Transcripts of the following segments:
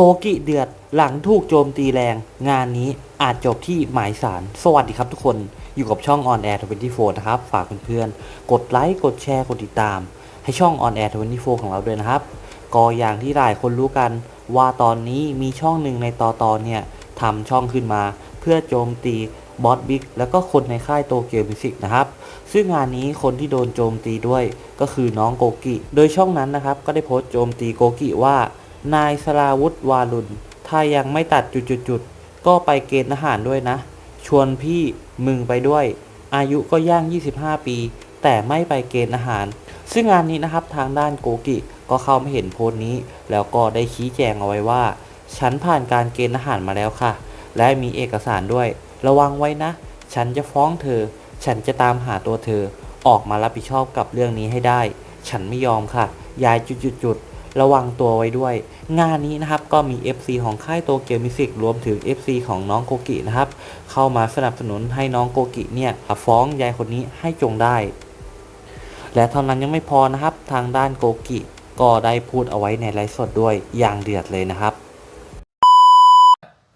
โกกิเดือดหลังถูกโจมตีแรง งานนี้อาจจบที่หมายสาร สวัสดีครับทุกคนอยู่กับช่อง On Air 24 นะครับ ฝากเพื่อนๆ กดไลค์ กดแชร์ กดติดตาม ให้ช่อง On Air 24 ของเราด้วยนะครับ ก็อย่างที่หลายคนรู้กันว่าตอนนี้มีช่องหนึ่งในตอตอนเนี่ยทำช่องขึ้นมาเพื่อโจมตีบอสบิ๊กแล้วก็คนในค่ายโตเกียวมิวสิกนะครับ ซึ่งงานนี้คนที่โดนโจมตีด้วยก็คือน้องโกกิ โดยช่องนั้นนะครับ ก็ได้โพสต์โจมตีโกกิว่า นายสราวุธวารุณถ้ายังไม่ตัดจุดๆๆก็ไปเกณฑ์ทหารด้วยนะ ชวนพี่มึงไปด้วย อายุก็ย่าง 25 ปี แต่ไม่ไปเกณฑ์ทหาร ซึ่งงานนี้นะครับทางด้านโกกิก็เข้ามาเห็นโพสต์นี้ แล้วก็ได้ชี้แจงเอาไว้ว่า ฉันผ่านการเกณฑ์ทหารมาแล้วค่ะ และมีเอกสารด้วย ระวังไว้นะ ฉันจะฟ้องเธอ ฉันจะตามหาตัวเธอ ออกมารับผิดชอบกับเรื่องนี้ให้ได้ ฉันไม่ยอมค่ะ ยายจุดๆ ระวังตัวไว้ด้วย งานนี้นะครับก็มี FC ของค่ายโตเกียวมิวสิกรวมถึง FC ของน้องโกกินะครับเข้ามาสนับสนุนให้น้องโกกิเนี่ยฟ้องยายคนนี้ให้จงได้ และเท่านั้นยังไม่พอนะครับทางด้านโกกิก็ได้พูดเอาไว้ในไลฟ์สดด้วยอย่างเดือดเลยนะครับ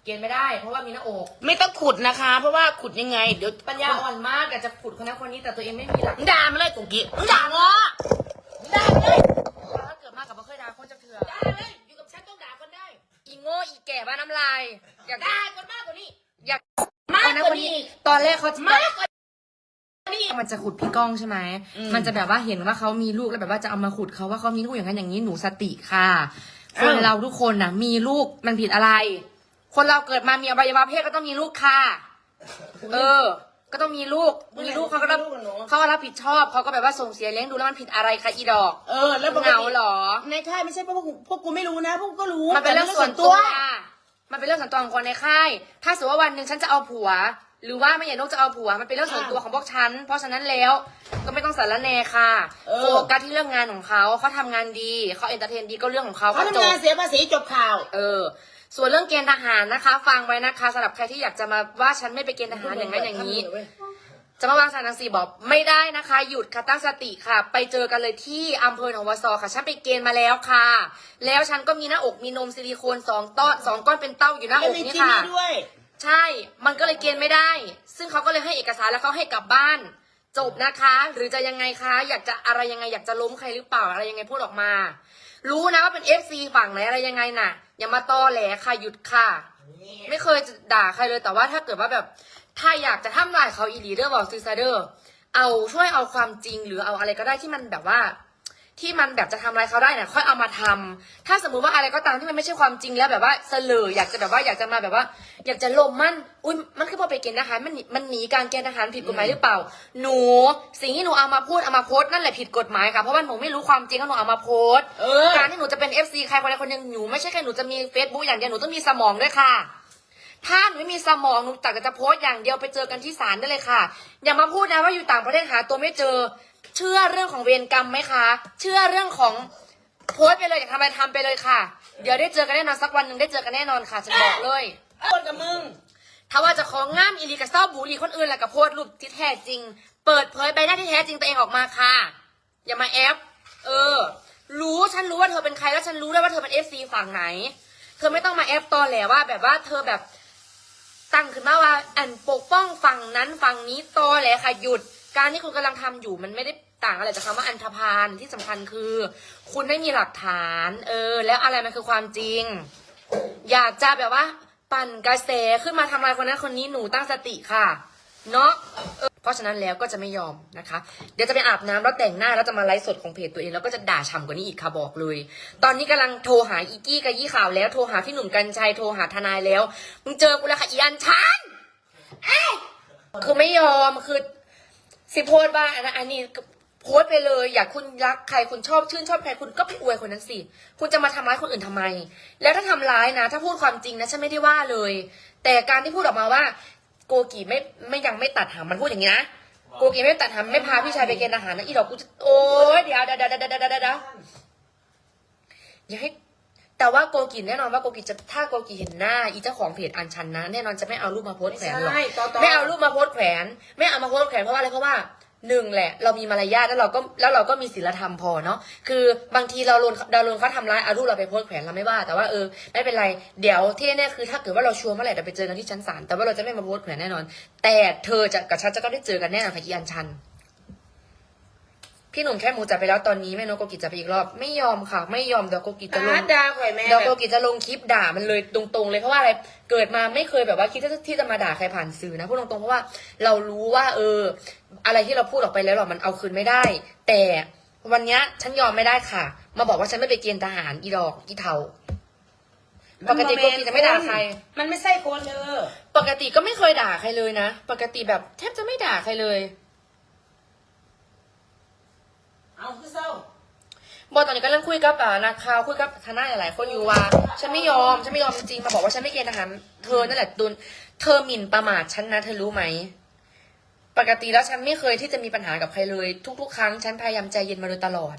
เกณฑ์ไม่ได้เพราะว่ามีหน้าอก ไม่ต้องขุดนะคะ เพราะว่าขุดยังไง เดี๋ยวปัญญาอ่อนมากอยากจะขุดคนนั้นคนนี้แต่ตัวเองไม่มีหลักมึงด่ามาเลยกุกกี้มึงด่าเงา อยากด่าคนมากกว่านี้ อยากมากคนนั้นกคว่านนี้นี้ ตอนแรกเขาจะมากกว่านี้มันจะขุดพี่ก้องใช่ไหมอืมมันจะแบบว่าเห็นว่าเขามีลูกแล้วแบบว่าจะเอามาขุดเขาว่าเขามีลูกอย่างนั้นอย่างนี้หนูสติค่ะ คนอ้าวเราทุกคนน่ะมีลูกมันผิดอะไร คนเราเกิดมามีอวัยวะเพศก็ต้องมีลูกค่ะ เออ ก็ต้องมีลูก มีลูกเขาก็ต้องมีลูกกับหนูเขาก็รับผิดชอบเขาก็แบบว่าส่งเสียเลี้ยงดูแล้วมันผิดอะไรคะอีดอก เออ แล้วปกเหงาติเหรอ ในค่ายไม่ใช่พวกกูพวกกูไม่รู้นะ พวกกูก็รู้มันเป็นเรื่องแต่ส่วนตัว มันเป็นเรื่องส่วนตัวของคนในค่าย ถ้าสมมติว่าวันหนึ่งฉันจะเอาผัว หรือว่าไม่ใหญ่นกจะเอาผัว มันเป็นเรื่องส่วนตัวของพวกฉัน เพราะฉะนั้นแล้วก็ไม่ต้องสารแหนค่ะโฟกัสที่เรื่องงานของเขาเขาทำงานดีเขาเอนเตอร์เทนดีก็เรื่องของเขาเขาก็จทำงานบเสียภาษีจบข่าว เออ ส่วนเรื่องเกณฑ์ทหารนะคะ ฟังไว้นะคะสำหรับใครที่อยากจะมาว่าฉันไม่ไปเกณฑ์ทหารอย่างนั้นอย่างนี้ จะมาวางสารนังสีบอกไม่ได้นะคะ หยุดค่ะตั้งสติค่ะ ไปเจอกันเลยที่อำเภอหนองวัวซอค่ะ ฉันไปเกณฑ์มาแล้วค่ะ แล้วฉันก็มีหน้าอกมีนมซิลิโคนสองต้อนสองก้อนเป็นเต้าอยู่หน้าแล้วอกมีนี่ที่ค่ะนี่ด้วย ใช่ มันก็เลยเกณฑ์ไม่ได้ ซึ่งเขาก็เลยให้เอกสารแล้วเขาให้กลับบ้าน จบนะคะ หรือจะยังไงคะ อยากจะอะไรยังไง อยากจะล้มใครหรือเปล่า อะไรยังไงพูดออกมา รู้นะว่าเป็นเอฟซีฝั่งไหนอะไรยังไงน่ะ อย่ามาตอแหลค่ะ หยุดค่ะ ไม่เคยจะด่าใครเลย แต่ว่าถ้าเกิดว่าแบบ ถ้าอยากจะทำลายเขาอีหลีเดอร์บอกซีซาเดอร์เอาช่วยเอาความจริงหรือเอาอะไรก็ได้ที่มันแบบว่า ที่มันแบบจะทำอะไรเขาได้เนี่ยค่อยเอามาทำถ้าสมมุติว่าอะไรก็ตามที่มันไม่ใช่ความจริงแล้วแบบว่าเสลออยากจะแบบว่าอยากจะมาแบบว่า อยากจะลมมันอุ้ยมันคือพอไปเกณฑ์ทหารมันหนีมันหนีการเกณฑ์ทหารผิดกฎหมายหรือเปล่า หนู สิ่งที่หนูเอามาพูดเอามาโพสต์นั่นแหละผิดกฎหมายค่ะเพราะว่าหนูไม่รู้ความจริงแล้วหนูเอามาโพสต์เออการที่หนูจะเป็น FC ใครคนใดคนหนึ่งหนูไม่ใช่แค่หนูจะมี Facebook อย่างเดียวหนูต้องมีสมองด้วยค่ะ ถ้าหนูไม่มีสมองหนูตักจะโพสต์อย่างเดียวไปเจอกันที่ศาลได้เลยค่ะ อย่ามาพูดนะว่าอยู่ต่างประเทศหาตัวไม่เจอ เชื่อเรื่องของเวรกรรมไหมคะ เชื่อเรื่องของโพสต์ไปเลยอยากทำอะไรทำไปเลยค่ะ เดี๋ยวได้เจอกันแน่นอนสักวันหนึ่งได้เจอกันแน่นอนค่ะฉันบอกเลยคนกับมึง ถ้าว่าจะของงามอีลีกับเศร้าบุรีคนอื่นแหละกับโพสต์รูปที่แท้จริง เปิดเผยใบหน้าที่แท้จริงตัวเองออกมาค่ะ อย่ามาแอปเออ รู้ฉันรู้ว่าเธอเป็นใครแล้วฉันรู้ด้วยว่าเธอเป็นเอฟซีฝั่งไหน เธอไม่ต้องมาแอปตอแหลว่าแบบว่าเธอแบบ ตั้งขึ้นมาว่าอันปกป้องฝั่งนั้นฝั่งนี้ตอแหลค่ะหยุดการที่คุณกำลังทำอยู่มันไม่ได้ต่างอะไรจากคำว่าอันธพาลที่สำคัญคือ คุณไม่มีหลักฐาน เออ แล้วอะไรมันคือความจริง อยากจะแบบว่า ปั่นกระแสขึ้นมาทำลายคนนั้นคนนี้หนูตั้งสติค่ะ เนาะ เพราะฉะนั้นแล้วก็จะไม่ยอมนะคะ เดี๋ยวจะไปอาบน้ำแล้วแต่งหน้าแล้วจะมาไลฟ์สดของเพจตัวเองแล้วก็จะด่าฉ่ำกว่านี้อีกค่ะบอกเลย ตอนนี้กำลังโทรหาอีกี้กับยี่ข่าวแล้วโทรหาพี่หนุ่มกัญชัยโทรหาทนายแล้วมึงเจอกูแล้วค่ะอีอันชันเอ้คือไม่ยอมคือสิโพสบ้างอันะอันนี้โพสไปเลย อยากคุณรักใครคุณชอบชื่นชอบใครคุณก็ไปอวยคนนั้นสิ คุณจะมาทำร้ายคนอื่นทำไม แล้วถ้าทำร้ายนะ ถ้าพูดความจริงนะฉันไม่ได้ว่าเลย แต่การที่พูดออกมาว่า กกีไม่ไม่ยังไม่ตัดหางมันพูดอย่างนี้นะโกกีไม่ตัดหางไม่พาพี่ชายไปเกณฑ์อาหารนะอีดอกกูจะโอ๊ยเดี๋ยวเดี๋ยวเดี๋ยวเดี๋ยวเดี๋ยวเดี๋ยวเดี๋ยวอย่าให้แต่ว่าโกกีแน่นอนว่าโกกีจะถ้าโกกีเห็นหน้าอีเจ้าของเพจอันชันนะแน่นอนจะไม่เอารูปมาโพสต์แขวนหรอกใช่ต่อต่อไม่เอารูปมาโพสต์แขวน ไม่เอามาโพสต์แขวนเพราะว่าอะไรเพราะว่า หนึ่งแหละ เรามีมารยาทแล้วเราก็แล้วเราก็มีศีลธรรมพอเนาะคือบางทีเราโดนดาวโดนเขาทำร้ายอารูปเราไปโพสแขวนเราไม่ว่า แต่ว่าเออไม่เป็นไรเดี๋ยวที่แน่คือถ้าเกิดว่าเราชัวร์เมื่อไหร่เราไปเจอกันที่ชั้นศาลแต่ว่าเราจะไม่มาโพสแขวนแน่นอน แต่เธอจะกับฉันจะก็ได้เจอกันแน่นอนค่ะอีอันชัน พี่หนุ่มแค่หมูจับไปแล้วตอนนี้แม่นกโกกิจะไปอีกรอบไม่ยอมค่ะ ไม่ยอมเดี๋ยวโกกิจะลงอาดาข่อยแม่เดี๋ยวโกกิจะลงคลิปด่ามันเลยตรงๆ เลยเพราะว่าอะไรเกิดมาไม่เคยแบบว่าคิดที่ที่จะมาด่าใครผ่านสื่อนะพูดตรงๆเพราะว่าเรารู้ว่า เออ อะไรที่เราพูดออกไปแล้วหรอมันเอาคืนไม่ได้ แต่วันเนี้ยฉันยอมไม่ได้ค่ะ มาบอกว่าฉันไม่ไปเกณฑ์ทหารอีดอกอีเทาปกติโกกิจะไม่ด่าใคร มันไม่ใช่คนเธอปกติก็ไม่เคยด่าใครเลยนะ ปกติแบบแทบจะไม่ด่าใครเลย เอาคือเศร้าบอตอนนี้ก็เริ่มคุยกับอ่านักข่าวคุยกับทนายหลายๆคนอยู่ว่า ฉันไม่ยอมฉันไม่ยอมจริงๆมาบอกว่าฉันไม่เกณฑ์ทหารเธอนั่นแหละตุนเธอหมิ่นประมาทฉันนะ เธอรู้ไหม ปกติแล้วฉันไม่เคยที่จะมีปัญหากับใครเลย ทุก ๆ ครั้งฉันพยายามใจเย็นมาโดยตลอด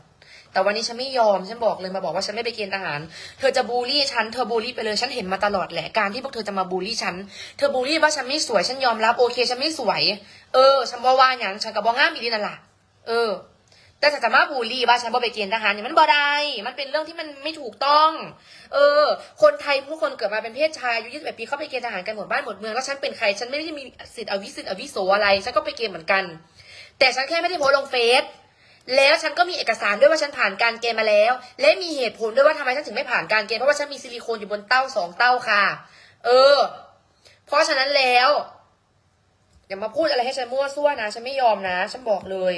แต่วันนี้ฉันไม่ยอมฉันบอกเลยมาบอกว่าฉันไม่ไปเกณฑ์ทหาร เธอจะบูลลี่ฉันเธอบูลลี่ไปเลยฉันเห็นมาตลอดแหละการที่พวกเธอจะมาบูลลี่ฉันเธอบูลลี่ว่าฉันไม่สวยฉันยอมรับโอเค ฉันไม่สวย เออ ฉันว่าว่าอย่างฉันกับว่างามอีดีนั่นแหละเออ แต่จะมาบูลลี่ว่าฉันบ่ไปเกณฑ์ทหารเนี่ยมันบ่ได้ มันเป็นเรื่องที่มันไม่ถูกต้อง เออ คนไทยทุกคนเกิดมาเป็นเพศชายอายุ21ปีเข้าไปเกณฑ์ทหารกันหมดบ้านหมดเมืองแล้วฉันเป็นใครฉันไม่ได้มีสิทธิ์อวิสิทธิ์อวิโสอะไร ฉันก็ไปเกณฑ์เหมือนกัน แต่ฉันแค่ไม่ได้โพสลงเฟซแล้วฉันก็มีเอกสารด้วยว่าฉันผ่านการเกณฑ์มาแล้ว และมีเหตุผลด้วยว่าทำไมฉันถึงไม่ผ่านการเกณฑ์เพราะว่าฉันมีซิลิโคนอยู่บนเต้าสองเต้าค่ะ เออ เพราะฉะนั้นแล้วอย่ามาพูดอะไรให้ฉันมั่วซั่วนะ ฉันไม่ยอมนะ ฉันบอกเลย